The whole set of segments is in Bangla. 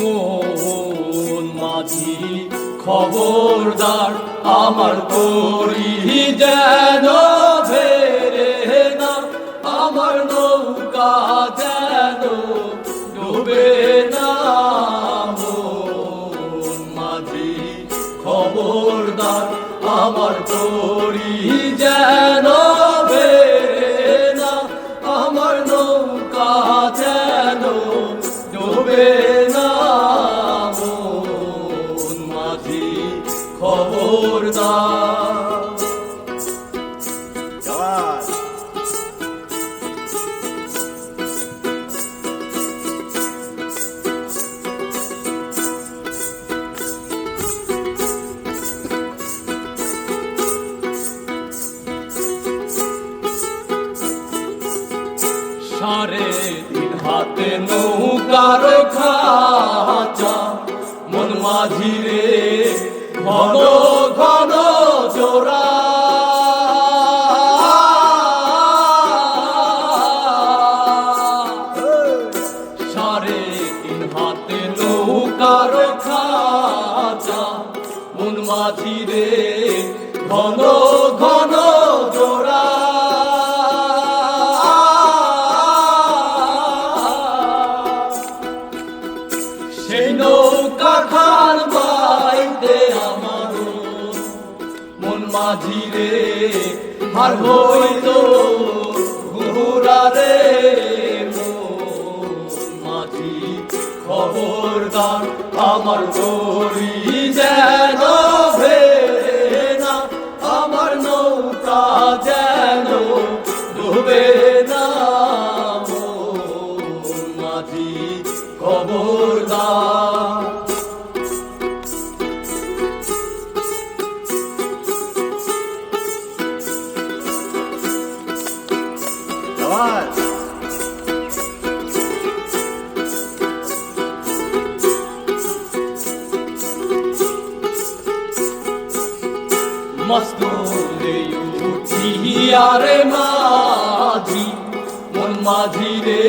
মন মাঝি, খবরদার আমার করি যেন ফেরে না, আমার নৌকা যেন ডুবে না। মাঝি, খবরদার আমার করি যেন জওয়ান সারে দিন হাতে নৌকার খাচা মন মাঝি রে সারে তিন হাতে নৌকার মন মাঝি রে ঘন ঘন জোড়া। নৌকা খান বাইতে আমার মন মাঝি রে আর হইল ঘুরা রে। খবরদার আমার গরি যেন না আমার নৌকা যেন ডুবে না। মাঝি খবরদার। জওয়ান মস্তুলে উঠিয়ারে মাঝি মন মাঝি রে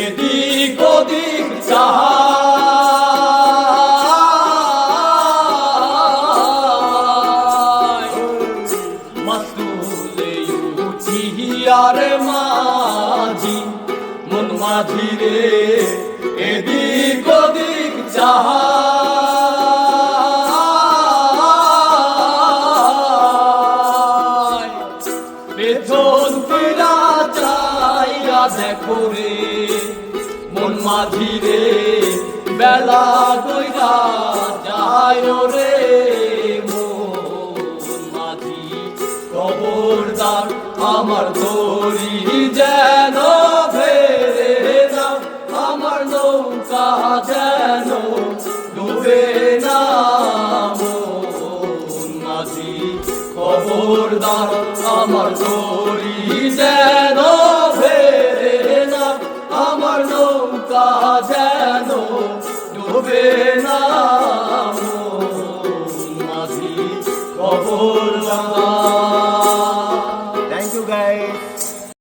এদিক ওদিক মস্তুলে উঠিয়ারে মাঝি মন মাঝি রে মাঝি রে, বেলা গইরা যায় রে মন মাঝি। খবরদার আমার দড়ি যেন ফেরে না আমার নৌকা যেন ডুবে না মন মাঝি। খবরদার আমার দড়ি যেন মন মাঝি খবরদার